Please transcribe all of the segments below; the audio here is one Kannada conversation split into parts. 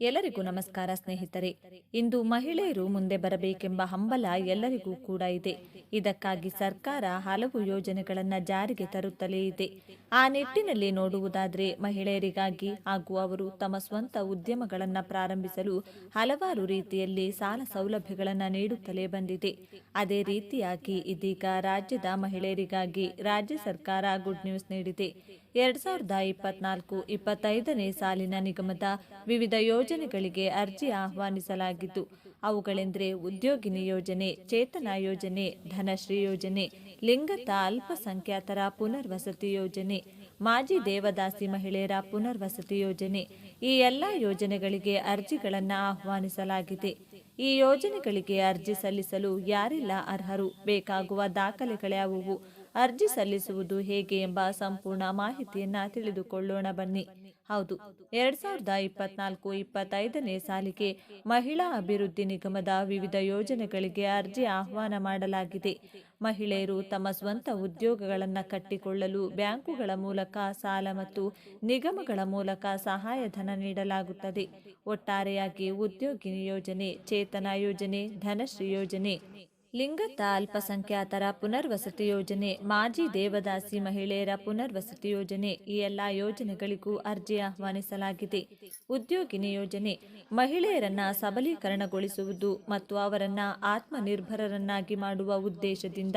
ಎಲ್ಲರಿಗೂ ನಮಸ್ಕಾರ, ಸ್ನೇಹಿತರೆ. ಇಂದು ಮಹಿಳೆಯರು ಮುಂದೆ ಬರಬೇಕೆಂಬ ಹಂಬಲ ಎಲ್ಲರಿಗೂ ಕೂಡ ಇದೆ. ಇದಕ್ಕಾಗಿ ಸರ್ಕಾರ ಹಲವು ಯೋಜನೆಗಳನ್ನು ಜಾರಿಗೆ ತರುತ್ತಲೇ ಇದೆ. ಆ ನಿಟ್ಟಿನಲ್ಲಿ ನೋಡುವುದಾದರೆ ಮಹಿಳೆಯರಿಗಾಗಿ ಹಾಗೂ ಅವರು ತಮ್ಮ ಸ್ವಂತ ಉದ್ಯಮಗಳನ್ನು ಪ್ರಾರಂಭಿಸಲು ಹಲವಾರು ರೀತಿಯಲ್ಲಿ ಸಾಲ ಸೌಲಭ್ಯಗಳನ್ನು ನೀಡುತ್ತಲೇ ಬಂದಿದೆ. ಅದೇ ರೀತಿಯಾಗಿ ಇದೀಗ ರಾಜ್ಯದ ಮಹಿಳೆಯರಿಗಾಗಿ ರಾಜ್ಯ ಸರ್ಕಾರ ಗುಡ್ ನ್ಯೂಸ್ ನೀಡಿದೆ. ಎರಡ್ ಸಾವಿರದ ಇಪ್ಪತ್ನಾಲ್ಕು ಇಪ್ಪತ್ತೈದನೇ ಸಾಲಿನ ನಿಗಮದ ವಿವಿಧ ಯೋಜನೆಗಳಿಗೆ ಅರ್ಜಿ ಆಹ್ವಾನಿಸಲಾಗಿದ್ದು, ಅವುಗಳೆಂದರೆ ಉದ್ಯೋಗಿನಿ ಯೋಜನೆ, ಚೇತನ ಯೋಜನೆ, ಧನಶ್ರೀ ಯೋಜನೆ, ಲಿಂಗತ ಅಲ್ಪಸಂಖ್ಯಾತರ ಪುನರ್ವಸತಿ ಯೋಜನೆ, ಮಾಜಿ ದೇವದಾಸಿ ಮಹಿಳೆಯರ ಪುನರ್ವಸತಿ ಯೋಜನೆ, ಈ ಎಲ್ಲ ಯೋಜನೆಗಳಿಗೆ ಅರ್ಜಿಗಳನ್ನು ಆಹ್ವಾನಿಸಲಾಗಿದೆ. ಈ ಯೋಜನೆಗಳಿಗೆ ಅರ್ಜಿ ಸಲ್ಲಿಸಲು ಯಾರೆಲ್ಲ ಅರ್ಹರು, ಬೇಕಾಗುವ ದಾಖಲೆಗಳ್ಯಾವುವು ಅರ್ಜಿ ಸಲ್ಲಿಸುವುದು ಹೇಗೆ ಎಂಬ ಸಂಪೂರ್ಣ ಮಾಹಿತಿಯನ್ನ ತಿಳಿದುಕೊಳ್ಳೋಣ ಬನ್ನಿ. ಹೌದು, ಎರಡ್ ಸಾವಿರದ ಇಪ್ಪತ್ನಾಲ್ಕು ಇಪ್ಪತ್ತೈದನೇ ಸಾಲಿಗೆ ಮಹಿಳಾ ಅಭಿವೃದ್ಧಿ ನಿಗಮದ ವಿವಿಧ ಯೋಜನೆಗಳಿಗೆ ಅರ್ಜಿ ಆಹ್ವಾನ ಮಾಡಲಾಗಿದೆ. ಮಹಿಳೆಯರು ತಮ್ಮ ಸ್ವಂತ ಉದ್ಯೋಗಗಳನ್ನು ಕಟ್ಟಿಕೊಳ್ಳಲು ಬ್ಯಾಂಕುಗಳ ಮೂಲಕ ಸಾಲ ಮತ್ತು ನಿಗಮಗಳ ಮೂಲಕ ಸಹಾಯಧನ ನೀಡಲಾಗುತ್ತದೆ. ಒಟ್ಟಾರೆಯಾಗಿ ಉದ್ಯೋಗಿನಿ ಯೋಜನೆ, ಚೇತನ ಯೋಜನೆ, ಧನಶ್ರೀ ಯೋಜನೆ ಲಿಂಗತ ಅಲ್ಪಸಂಖ್ಯಾತರ ಪುನರ್ವಸತಿ ಯೋಜನೆ, ಮಾಜಿ ದೇವದಾಸಿ ಮಹಿಳೆಯರ ಪುನರ್ವಸತಿ ಯೋಜನೆ, ಈ ಎಲ್ಲ ಯೋಜನೆಗಳಿಗೂ ಅರ್ಜಿ ಆಹ್ವಾನಿಸಲಾಗಿದೆ. ಉದ್ಯೋಗಿನಿ ಯೋಜನೆ, ಮಹಿಳೆಯರನ್ನ ಸಬಲೀಕರಣಗೊಳಿಸುವುದು ಮತ್ತು ಅವರನ್ನ ಆತ್ಮನಿರ್ಭರರನ್ನಾಗಿ ಮಾಡುವ ಉದ್ದೇಶದಿಂದ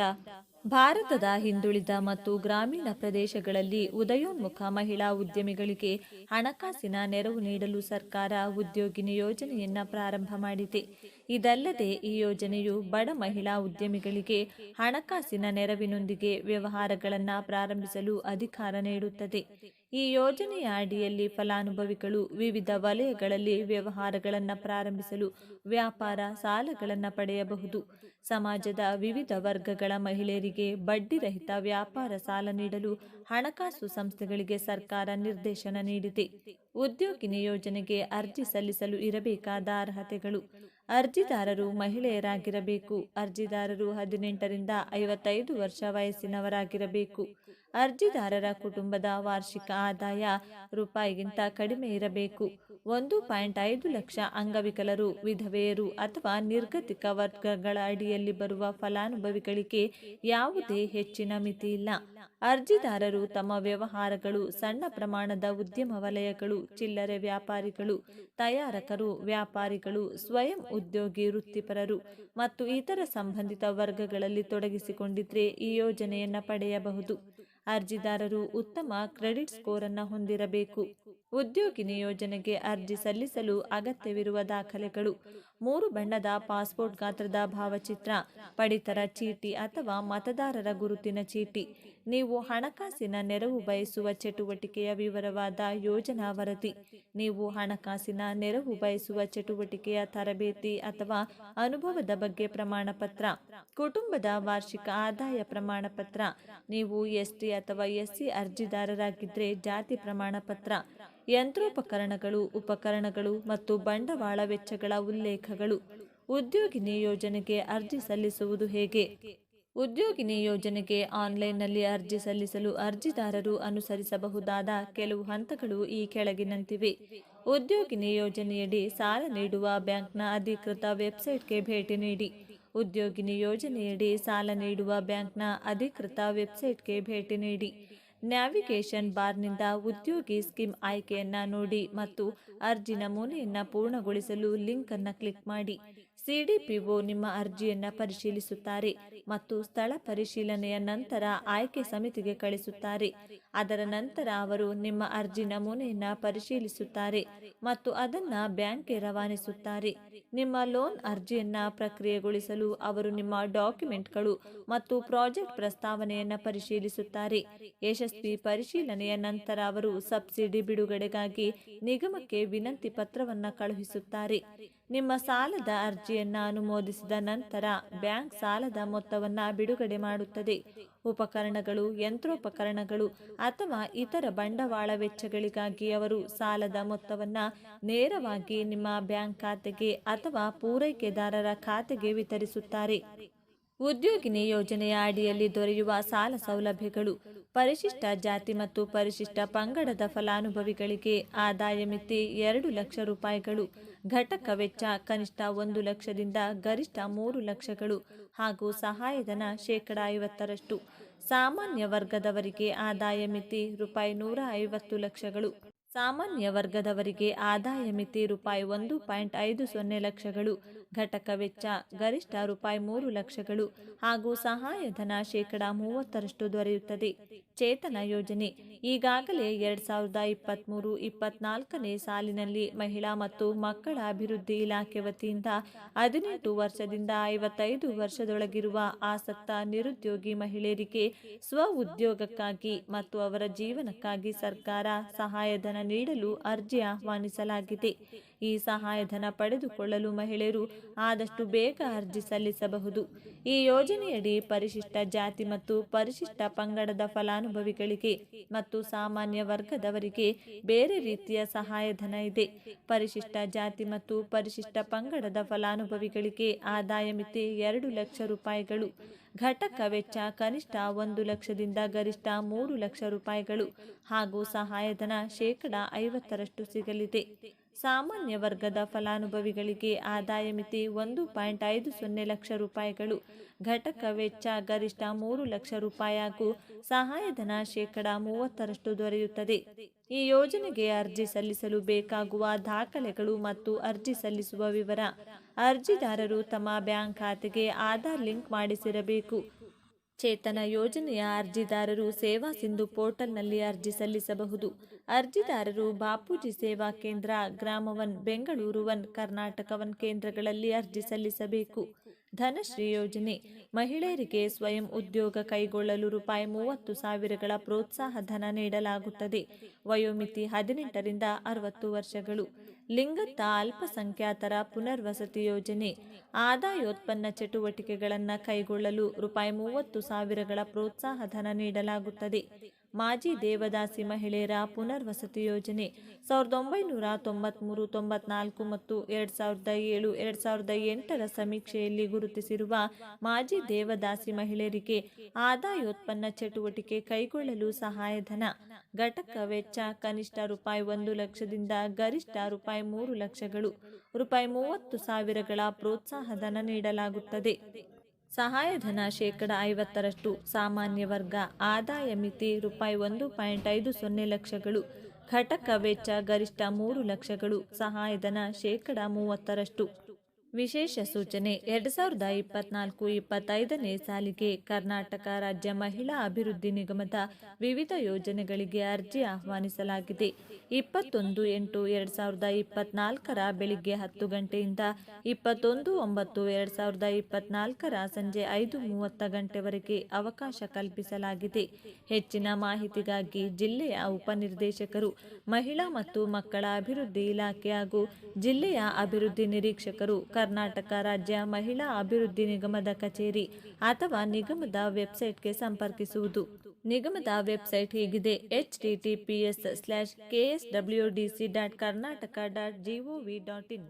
ಭಾರತದ ಹಿಂದುಳಿದ ಮತ್ತು ಗ್ರಾಮೀಣ ಪ್ರದೇಶಗಳಲ್ಲಿ ಉದಯೋನ್ಮುಖ ಮಹಿಳಾ ಉದ್ಯಮಿಗಳಿಗೆ ಹಣಕಾಸಿನ ನೆರವು ನೀಡಲು ಸರ್ಕಾರ ಉದ್ಯೋಗಿನಿ ಯೋಜನೆಯನ್ನ ಪ್ರಾರಂಭ ಮಾಡಿದೆ. ಇದಲ್ಲದೆ ಈ ಯೋಜನೆಯು ಬಡ ಮಹಿಳಾ ಉದ್ಯಮಿಗಳಿಗೆ ಹಣಕಾಸಿನ ನೆರವಿನೊಂದಿಗೆ ವ್ಯವಹಾರಗಳನ್ನು ಪ್ರಾರಂಭಿಸಲು ಅಧಿಕಾರ ನೀಡುತ್ತದೆ. ಈ ಯೋಜನೆಯ ಅಡಿಯಲ್ಲಿ ಫಲಾನುಭವಿಗಳು ವಿವಿಧ ವಲಯಗಳಲ್ಲಿ ವ್ಯವಹಾರಗಳನ್ನು ಪ್ರಾರಂಭಿಸಲು ವ್ಯಾಪಾರ ಸಾಲಗಳನ್ನು ಪಡೆಯಬಹುದು. ಸಮಾಜದ ವಿವಿಧ ವರ್ಗಗಳ ಮಹಿಳೆಯರಿಗೆ ಬಡ್ಡಿರಹಿತ ವ್ಯಾಪಾರ ಸಾಲ ನೀಡಲು ಹಣಕಾಸು ಸಂಸ್ಥೆಗಳಿಗೆ ಸರ್ಕಾರ ನಿರ್ದೇಶನ ನೀಡಿದೆ. ಉದ್ಯೋಗಿನಿ ಯೋಜನೆಗೆ ಅರ್ಜಿ ಸಲ್ಲಿಸಲು ಇರಬೇಕಾದ ಅರ್ಹತೆಗಳು ಅರ್ಜಿದಾರರು ಮಹಿಳೆಯರಾಗಿರಬೇಕು. ಅರ್ಜಿದಾರರು ಹದಿನೆಂಟರಿಂದ ಐವತ್ತೈದು ವರ್ಷ ವಯಸ್ಸಿನವರಾಗಿರಬೇಕು. ಅರ್ಜಿದಾರರ ಕುಟುಂಬದ ವಾರ್ಷಿಕ ಆದಾಯ ರೂಪಾಯಿಗಿಂತ ಕಡಿಮೆ ಇರಬೇಕು. ಒಂದು ಪಾಯಿಂಟ್ ಐದು ಲಕ್ಷ ಅಂಗವಿಕಲರು, ವಿಧವೆಯರು ಅಥವಾ ನಿರ್ಗತಿಕ ವರ್ಗಗಳ ಅಡಿಯಲ್ಲಿ ಬರುವ ಫಲಾನುಭವಿಗಳಿಗೆ ಯಾವುದೇ ಹೆಚ್ಚಿನ ಮಿತಿ ಇಲ್ಲ. ಅರ್ಜಿದಾರರು ತಮ್ಮ ವ್ಯವಹಾರಗಳು, ಸಣ್ಣ ಪ್ರಮಾಣದ ಉದ್ಯಮ ವಲಯಗಳು, ಚಿಲ್ಲರೆ ವ್ಯಾಪಾರಿಗಳು, ತಯಾರಕರು, ವ್ಯಾಪಾರಿಗಳು, ಸ್ವಯಂ ಉದ್ಯೋಗಿ ವೃತ್ತಿಪರರು ಮತ್ತು ಇತರ ಸಂಬಂಧಿತ ವರ್ಗಗಳಲ್ಲಿ ತೊಡಗಿಸಿಕೊಂಡಿದ್ರೆ ಈ ಯೋಜನೆಯನ್ನು ಪಡೆಯಬಹುದು. ಅರ್ಜಿದಾರರು ಉತ್ತಮ ಕ್ರೆಡಿಟ್ ಸ್ಕೋರ್ ಅನ್ನು ಹೊಂದಿರಬೇಕು. ಉದ್ಯೋಗಿ ನಿಯೋಜನೆಗೆ ಅರ್ಜಿ ಸಲ್ಲಿಸಲು ಅಗತ್ಯವಿರುವ ದಾಖಲೆಗಳು ಮೂರು ಬಣ್ಣದ ಪಾಸ್ಪೋರ್ಟ್ ಗಾತ್ರದ ಭಾವಚಿತ್ರ, ಪಡಿತರ ಚೀಟಿ ಅಥವಾ ಮತದಾರರ ಗುರುತಿನ ಚೀಟಿ. ನೀವು ಹಣಕಾಸಿನ ನೆರವು ಬಯಸುವ ಚಟುವಟಿಕೆಯ ವಿವರವಾದ ಯೋಜನಾ ವರದಿ. ನೀವು ಹಣಕಾಸಿನ ನೆರವು ಬಯಸುವ ಚಟುವಟಿಕೆಯ ತರಬೇತಿ ಅಥವಾ ಅನುಭವದ ಬಗ್ಗೆ ಪ್ರಮಾಣ ಪತ್ರ ಕುಟುಂಬದ ವಾರ್ಷಿಕ ಆದಾಯ ಪ್ರಮಾಣ ಪತ್ರ ನೀವು ಎಸ್ಟಿ ಅಥವಾ ಎಸ್ಸಿ ಅರ್ಜಿದಾರರಾಗಿದ್ದರೆ ಜಾತಿ ಪ್ರಮಾಣ ಪತ್ರ ಯಂತ್ರೋಪಕರಣಗಳು, ಉಪಕರಣಗಳು ಮತ್ತು ಬಂಡವಾಳ ವೆಚ್ಚಗಳ ಉಲ್ಲೇಖಗಳು. ಉದ್ಯೋಗಿನಿ ಯೋಜನೆಗೆ ಅರ್ಜಿ ಸಲ್ಲಿಸುವುದು ಹೇಗೆ? ಉದ್ಯೋಗಿನಿ ಯೋಜನೆಗೆ ಆನ್ಲೈನ್ನಲ್ಲಿ ಅರ್ಜಿ ಸಲ್ಲಿಸಲು ಅರ್ಜಿದಾರರು ಅನುಸರಿಸಬಹುದಾದ ಕೆಲವು ಹಂತಗಳು ಈ ಕೆಳಗಿನಂತಿವೆ. ಉದ್ಯೋಗಿನಿ ಯೋಜನೆಯಡಿ ಸಾಲ ನೀಡುವ ಬ್ಯಾಂಕ್ನ ಅಧಿಕೃತ ವೆಬ್ಸೈಟ್ಗೆ ಭೇಟಿ ನೀಡಿ. ಉದ್ಯೋಗಿನಿ ಯೋಜನೆಯಡಿ ಸಾಲ ನೀಡುವ ಬ್ಯಾಂಕ್ನ ಅಧಿಕೃತ ವೆಬ್ಸೈಟ್ಗೆ ಭೇಟಿ ನೀಡಿ. ನ್ಯಾವಿಗೇಷನ್ ಬಾರ್ನಿಂದ ಉದ್ಯೋಗಿ ಸ್ಕೀಮ್ ಆಯ್ಕೆಯನ್ನು ನೋಡಿ ಮತ್ತು ಅರ್ಜಿ ನಮೂನೆಯನ್ನ ಪೂರ್ಣಗೊಳಿಸಲು ಲಿಂಕ್ ಅನ್ನು ಕ್ಲಿಕ್ ಮಾಡಿ. ಸಿಡಿಪಿಒ ನಿಮ್ಮ ಅರ್ಜಿಯನ್ನ ಪರಿಶೀಲಿಸುತ್ತಾರೆ ಮತ್ತು ಸ್ಥಳ ಪರಿಶೀಲನೆಯ ನಂತರ ಆಯ್ಕೆ ಸಮಿತಿಗೆ ಕಳಿಸುತ್ತಾರೆ. ಅದರ ನಂತರ ಅವರು ನಿಮ್ಮ ಅರ್ಜಿ ನಮೂನೆಯನ್ನ ಪರಿಶೀಲಿಸುತ್ತಾರೆ ಮತ್ತು ಅದನ್ನ ಬ್ಯಾಂಕ್ಗೆ ರವಾನಿಸುತ್ತಾರೆ. ನಿಮ್ಮ ಲೋನ್ ಅರ್ಜಿಯನ್ನ ಪ್ರಕ್ರಿಯೆಗೊಳಿಸಲು ಅವರು ನಿಮ್ಮ ಡಾಕ್ಯುಮೆಂಟ್ಗಳು ಮತ್ತು ಪ್ರಾಜೆಕ್ಟ್ ಪ್ರಸ್ತಾವನೆಯನ್ನ ಪರಿಶೀಲಿಸುತ್ತಾರೆ. ಪರಿಶೀಲನೆಯ ನಂತರ ಅವರು ಸಬ್ಸಿಡಿ ಬಿಡುಗಡೆಗಾಗಿ ನಿಗಮಕ್ಕೆ ವಿನಂತಿ ಪತ್ರವನ್ನು ಕಳುಹಿಸುತ್ತಾರೆ. ನಿಮ್ಮ ಸಾಲದ ಅರ್ಜಿಯನ್ನು ಅನುಮೋದಿಸಿದ ನಂತರ ಬ್ಯಾಂಕ್ ಸಾಲದ ಮೊತ್ತವನ್ನು ಬಿಡುಗಡೆ ಮಾಡುತ್ತದೆ. ಉಪಕರಣಗಳು, ಯಂತ್ರೋಪಕರಣಗಳು ಅಥವಾ ಇತರ ಬಂಡವಾಳ ವೆಚ್ಚಗಳಿಗಾಗಿ ಅವರು ಸಾಲದ ಮೊತ್ತವನ್ನು ನೇರವಾಗಿ ನಿಮ್ಮ ಬ್ಯಾಂಕ್ ಖಾತೆಗೆ ಅಥವಾ ಪೂರೈಕೆದಾರರ ಖಾತೆಗೆ ವಿತರಿಸುತ್ತಾರೆ. ಉದ್ಯೋಗಿನಿ ಯೋಜನೆಯ ಅಡಿಯಲ್ಲಿ ದೊರೆಯುವ ಸಾಲ ಸೌಲಭ್ಯಗಳು, ಪರಿಶಿಷ್ಟ ಜಾತಿ ಮತ್ತು ಪರಿಶಿಷ್ಟ ಪಂಗಡದ ಫಲಾನುಭವಿಗಳಿಗೆ ಆದಾಯ ಮಿತಿ ಎರಡು ಲಕ್ಷ ರೂಪಾಯಿಗಳು, ಘಟಕ ವೆಚ್ಚ ಕನಿಷ್ಠ ಒಂದು ಲಕ್ಷದಿಂದ ಗರಿಷ್ಠ ಮೂರು ಲಕ್ಷಗಳು ಹಾಗೂ ಸಹಾಯಧನ ಶೇಕಡ ಐವತ್ತರಷ್ಟು. ಸಾಮಾನ್ಯ ವರ್ಗದವರಿಗೆ ಆದಾಯ ಮಿತಿ ರೂಪಾಯಿ ನೂರ ಐವತ್ತು ಲಕ್ಷಗಳು. ಸಾಮಾನ್ಯ ವರ್ಗದವರಿಗೆ ಆದಾಯ ಮಿತಿ ರೂಪಾಯಿ ಒಂದು ಪಾಯಿಂಟ್ ಐದು ಸೊನ್ನೆ ಲಕ್ಷಗಳು. ಘಟಕ ವೆಚ್ಚ ಗರಿಷ್ಠ ರೂಪಾಯಿ ಮೂರು ಲಕ್ಷಗಳು ಹಾಗೂ ಸಹಾಯಧನ ಶೇಕಡ ಮೂವತ್ತರಷ್ಟು ದೊರೆಯುತ್ತದೆ. ಚೇತನ ಯೋಜನೆ. ಈಗಾಗಲೇ ಎರಡ್ ಸಾವಿರದ ಇಪ್ಪತ್ತ್ಮೂರು ಇಪ್ಪತ್ನಾಲ್ಕನೇ ಸಾಲಿನಲ್ಲಿ ಮಹಿಳಾ ಮತ್ತು ಮಕ್ಕಳ ಅಭಿವೃದ್ಧಿ ಇಲಾಖೆ ವತಿಯಿಂದ ಹದಿನೆಂಟು ವರ್ಷದಿಂದ ಐವತ್ತೈದು ವರ್ಷದೊಳಗಿರುವ ಆಸಕ್ತ ನಿರುದ್ಯೋಗಿ ಮಹಿಳೆಯರಿಗೆ ಸ್ವ ಉದ್ಯೋಗಕ್ಕಾಗಿ ಮತ್ತು ಅವರ ಜೀವನಕ್ಕಾಗಿ ಸರ್ಕಾರ ಸಹಾಯಧನ ನೀಡಲು ಅರ್ಜಿ ಆಹ್ವಾನಿಸಲಾಗಿದೆ. ಈ ಸಹಾಯಧನ ಪಡೆದುಕೊಳ್ಳಲು ಮಹಿಳೆಯರು ಆದಷ್ಟು ಬೇಗ ಅರ್ಜಿ ಸಲ್ಲಿಸಬಹುದು. ಈ ಯೋಜನೆಯಡಿ ಪರಿಶಿಷ್ಟ ಜಾತಿ ಮತ್ತು ಪರಿಶಿಷ್ಟ ಪಂಗಡದ ಫಲಾನುಭವಿಗಳಿಗೆ ಮತ್ತು ಸಾಮಾನ್ಯ ವರ್ಗದವರಿಗೆ ಬೇರೆ ರೀತಿಯ ಸಹಾಯಧನ ಇದೆ. ಪರಿಶಿಷ್ಟ ಜಾತಿ ಮತ್ತು ಪರಿಶಿಷ್ಟ ಪಂಗಡದ ಫಲಾನುಭವಿಗಳಿಗೆ ಆದಾಯ ಮಿತಿ ಎರಡು ಲಕ್ಷ ರೂಪಾಯಿಗಳು, ಘಟಕ ವೆಚ್ಚ ಕನಿಷ್ಠ ಒಂದು ಲಕ್ಷದಿಂದ ಗರಿಷ್ಠ ಮೂರು ಲಕ್ಷ ರೂಪಾಯಿಗಳು ಹಾಗೂ ಸಹಾಯಧನ ಶೇಕಡಾ ಐವತ್ತರಷ್ಟು ಸಿಗಲಿದೆ. ಸಾಮಾನ್ಯ ವರ್ಗದ ಫಲಾನುಭವಿಗಳಿಗೆ ಆದಾಯ ಮಿತಿ ಒಂದು ಪಾಯಿಂಟ್ ಐದು ಸೊನ್ನೆ ಲಕ್ಷ ರೂಪಾಯಿಗಳು. ಘಟಕ ವೆಚ್ಚ ಗರಿಷ್ಠ ಮೂರು ಲಕ್ಷ ರೂಪಾಯಿ ಹಾಗೂ ಸಹಾಯಧನ ಶೇಕಡ ಮೂವತ್ತರಷ್ಟು ದೊರೆಯುತ್ತದೆ. ಈ ಯೋಜನೆಗೆ ಅರ್ಜಿ ಸಲ್ಲಿಸಲು ಬೇಕಾಗುವ ದಾಖಲೆಗಳು ಮತ್ತು ಅರ್ಜಿ ಸಲ್ಲಿಸುವ ವಿವರ. ಅರ್ಜಿದಾರರು ತಮ್ಮ ಬ್ಯಾಂಕ್ ಖಾತೆಗೆ ಆಧಾರ್ ಲಿಂಕ್ ಮಾಡಿಸಿರಬೇಕು. ಚೇತನ ಯೋಜನೆಯ ಅರ್ಜಿದಾರರು ಸೇವಾ ಸಿಂಧು ಪೋರ್ಟಲ್ನಲ್ಲಿ ಅರ್ಜಿ ಸಲ್ಲಿಸಬಹುದು. ಅರ್ಜಿದಾರರು ಬಾಪೂಜಿ ಸೇವಾ ಕೇಂದ್ರ, ಗ್ರಾಮವನ್, ಬೆಂಗಳೂರು ಒನ್ ಕರ್ನಾಟಕ ಒನ್ ಕೇಂದ್ರಗಳಲ್ಲಿ ಅರ್ಜಿ ಸಲ್ಲಿಸಬೇಕು. ಧನಶ್ರೀ ಯೋಜನೆ ಮಹಿಳೆಯರಿಗೆ ಸ್ವಯಂ ಉದ್ಯೋಗ ಕೈಗೊಳ್ಳಲು ರೂಪಾಯಿ ಮೂವತ್ತು ಸಾವಿರಗಳ ಪ್ರೋತ್ಸಾಹ ಧನ ನೀಡಲಾಗುತ್ತದೆ. ವಯೋಮಿತಿ ಹದಿನೆಂಟರಿಂದ ಅರವತ್ತು ವರ್ಷಗಳು. ಲಿಂಗತ್ತ ಅಲ್ಪಸಂಖ್ಯಾತರ ಪುನರ್ವಸತಿ ಯೋಜನೆ. ಆದಾಯೋತ್ಪನ್ನ ಚಟುವಟಿಕೆಗಳನ್ನು ಕೈಗೊಳ್ಳಲು ರೂಪಾಯಿ ಮೂವತ್ತು ಸಾವಿರಗಳ ಪ್ರೋತ್ಸಾಹ ಧನ ನೀಡಲಾಗುತ್ತದೆ. ಮಾಜಿ ದೇವದಾಸಿ ಮಹಿಳೆಯರ ಪುನರ್ವಸತಿ ಯೋಜನೆ. ಸಾವಿರದ ಒಂಬೈನೂರ ತೊಂಬತ್ಮೂರು, ತೊಂಬತ್ನಾಲ್ಕು ಮತ್ತು ಎರಡು ಸಾವಿರದ ಏಳು, ಎರಡು ಸಾವಿರದ ಎಂಟರ ಸಮೀಕ್ಷೆಯಲ್ಲಿ ಗುರುತಿಸಿರುವ ಮಾಜಿ ದೇವದಾಸಿ ಮಹಿಳೆಯರಿಗೆ ಆದಾಯೋತ್ಪನ್ನ ಚಟುವಟಿಕೆ ಕೈಗೊಳ್ಳಲು ಸಹಾಯಧನ. ಘಟಕ ವೆಚ್ಚ ಕನಿಷ್ಠ ರೂಪಾಯಿ ಒಂದು ಲಕ್ಷದಿಂದ ಗರಿಷ್ಠ ರೂಪಾಯಿ ಮೂರು ಲಕ್ಷಗಳು. ರೂಪಾಯಿ ಮೂವತ್ತು ಸಾವಿರಗಳ ಪ್ರೋತ್ಸಾಹಧನ ನೀಡಲಾಗುತ್ತದೆ. ಸಹಾಯಧನ ಶೇಕಡ ಐವತ್ತರಷ್ಟು ಸಾಮಾನ್ಯ ವರ್ಗ, ಆದಾಯ ಮಿತಿ ರೂಪಾಯಿ ಒಂದು ಪಾಯಿಂಟ್ ಐದು ಸೊನ್ನೆ ಲಕ್ಷಗಳು, ಘಟಕ ವೆಚ್ಚ ಗರಿಷ್ಠ ಮೂರು ಲಕ್ಷಗಳು, ಸಹಾಯಧನ ಶೇಕಡ ಮೂವತ್ತರಷ್ಟು ವಿಶೇಷ ಸೂಚನೆ ಎರಡು ಸಾವಿರದ ಇಪ್ಪತ್ನಾಲ್ಕು ಇಪ್ಪತ್ತೈದನೇ ಸಾಲಿಗೆ ಕರ್ನಾಟಕ ರಾಜ್ಯ ಮಹಿಳಾ ಅಭಿವೃದ್ಧಿ ನಿಗಮದ ವಿವಿಧ ಯೋಜನೆಗಳಿಗೆ ಅರ್ಜಿ ಆಹ್ವಾನಿಸಲಾಗಿದೆ. ಇಪ್ಪತ್ತೊಂದು ಎಂಟು ಎರಡು ಸಾವಿರದ ಇಪ್ಪತ್ನಾಲ್ಕರ ಬೆಳಿಗ್ಗೆ ಹತ್ತು ಗಂಟೆಯಿಂದ ಇಪ್ಪತ್ತೊಂದು ಒಂಬತ್ತು ಎರಡು ಸಾವಿರದ ಇಪ್ಪತ್ನಾಲ್ಕರ ಸಂಜೆ ಐದು ಮೂವತ್ತ ಗಂಟೆವರೆಗೆ ಅವಕಾಶ ಕಲ್ಪಿಸಲಾಗಿದೆ. ಹೆಚ್ಚಿನ ಮಾಹಿತಿಗಾಗಿ ಜಿಲ್ಲೆಯ ಉಪನಿರ್ದೇಶಕರು ಮಹಿಳಾ ಮತ್ತು ಮಕ್ಕಳ ಅಭಿವೃದ್ಧಿ ಇಲಾಖೆ ಹಾಗೂ ಜಿಲ್ಲೆಯ ಅಭಿವೃದ್ಧಿ ನಿರೀಕ್ಷಕರು ಕರ್ನಾಟಕ ರಾಜ್ಯ ಮಹಿಳಾ ಅಭಿವೃದ್ಧಿ ನಿಗಮದ ಕಚೇರಿ ಅಥವಾ ನಿಗಮದ ವೆಬ್ಸೈಟ್ಗೆ ಸಂಪರ್ಕಿಸುವುದು. ನಿಗಮದ ವೆಬ್ಸೈಟ್ ಹೀಗಿದೆ H T T P S slash K S W D C dot Karnataka dot GOV dot in